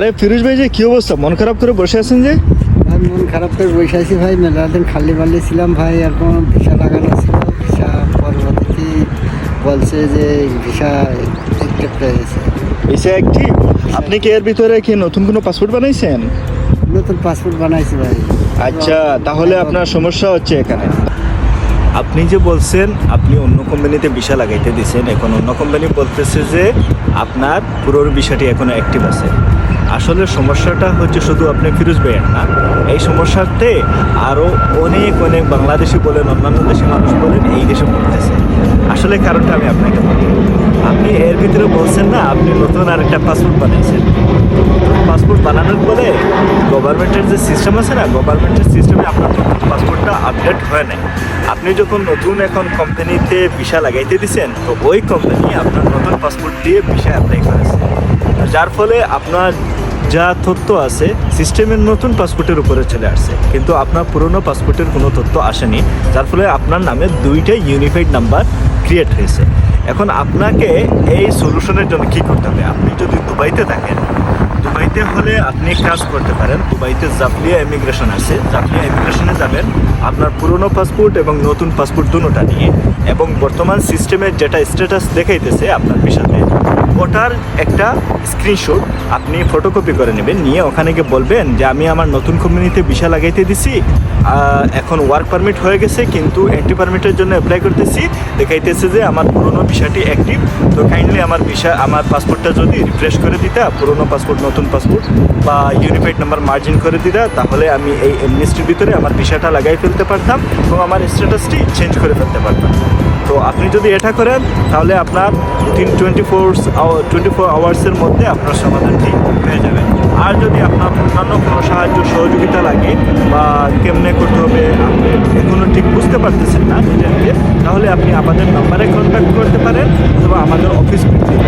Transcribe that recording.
আরে ফিরোজ ভাই যে কি অবস্থা? মন খারাপ করে বসে আছেন যে? আমি মন খারাপ করে বসে আছি ভাই। মেলা দিন খালি বালি ছিলাম ভাই আর কোনো ভিসা লাগানো ছিল ভিসা পরবর্তী বলছে যে ভিসা ভিসা অ্যাক্টিভ আপনি কি এর ভিতরে কি নতুন কোনো পাসপোর্ট বানাইছেন? নতুন পাসপোর্ট বানাইছি ভাই। আচ্ছা তাহলে আপনার সমস্যা হচ্ছে এখানে। আপনি যে বলছেন আপনি অন্য কোম্পানিতে ভিসা লাগাইতে দিছেন। এখন অন্য কোম্পানি বলতেছে যে আপনার পুরোর ভিসাটি এখনও অ্যাক্টিভ আছে। আসলে সমস্যাটা হচ্ছে শুধু আপনি ফিরোজ ভাইয়ের না। এই সমস্যাতে আরও অনেক অনেক বাংলাদেশি বলেন, অন্যান্য দেশের মানুষ বলেন, এই দেশে পড়তেছে। আসলে কারণটা আমি আপনাকে বলি। আপনি এর ভিতরে বলছেন না, আপনি নতুন আরেকটা পাসপোর্ট বানাইছেন। পাসপোর্ট বানানোর পরে গভর্নমেন্টের যে সিস্টেম আছে না, গভর্নমেন্টের সিস্টেমে আপনার পাসপোর্টটা আপডেট হয় নাই। আপনি যখন নতুন এখন কোম্পানিতে ভিসা লাগাইতে দিছেন, তো ওই কোম্পানি আপনার নতুন পাসপোর্ট দিয়ে ভিসা অ্যাপ্লাই করেছে। যার ফলে আপনার যা তথ্য আছে, সিস্টেমের নতুন পাসপোর্টের উপরে চলে আসছে। কিন্তু আপনার পুরনো পাসপোর্টের কোনো তথ্য আসেনি, যার ফলে আপনার নামে দুইটা ইউনিফাইড নাম্বার ক্রিয়েট হয়েছে। এখন আপনাকে এই সলিউশনের জন্য কি করতে হবে? আপনি যদি দুবাইতে থাকেন, দুবাইতে হলে আপনি কাজ করতে পারেন। দুবাইতে জাফলিয়া ইমিগ্রেশন আছে। জাফলিয়া ইমিগ্রেশনে যাবেন, আপনার পুরনো পাসপোর্ট এবং নতুন পাসপোর্ট দুটোটা নিয়ে এবং বর্তমান সিস্টেমের যেটা স্ট্যাটাস দেখাইতেছে, আপনার বিষয়তে ওটার একটা স্ক্রিনশট আপনি ফটোকপি করে নেবেন, নিয়ে ওখানে গিয়ে বলবেন যে আমি আমার নতুন কোম্পানিতে ভিসা লাগাইতে দিছি এখন ওয়ার্ক পারমিট হয়ে গেছে, কিন্তু এন্ট্রি পারমিটের জন্য অ্যাপ্লাই করতেছি। দেখাইতেছে যে আমার পুরনো ভিসাটি অ্যাক্টিভ তো কাইন্ডলি আমার ভিসা আমার পাসপোর্টটা যদি রিফ্রেশ করে দিতা, পুরনো পাসপোর্ট নতুন পাসপোর্ট বা ইউনিফাইড নাম্বার মার্জিন করে দিতা, তাহলে আমি এই এমনিস্ট্রির ভিতরে আমার ভিসাটা লাগাই ফেলতে পারতাম এবং আমার স্ট্যাটাসটি চেঞ্জ করে ফেলতে পারতাম। তো আপনি যদি এটা করেন, তাহলে আপনার within twenty four twenty four আওয়ার্সের মধ্যে আপনার সমাধানটি পেয়ে যাবেন আর যদি আপনার অন্যান্য কোনো সাহায্য, সহযোগিতা লাগে বা কেমনে করতে হবে, আপনি এখনও ঠিক বুঝতে পারতেছেন না নিজেকে নিজে তাহলে আপনি আমাদের নাম্বারে কন্ট্যাক্ট করতে পারেন অথবা আমাদের অফিস ভিত্তিক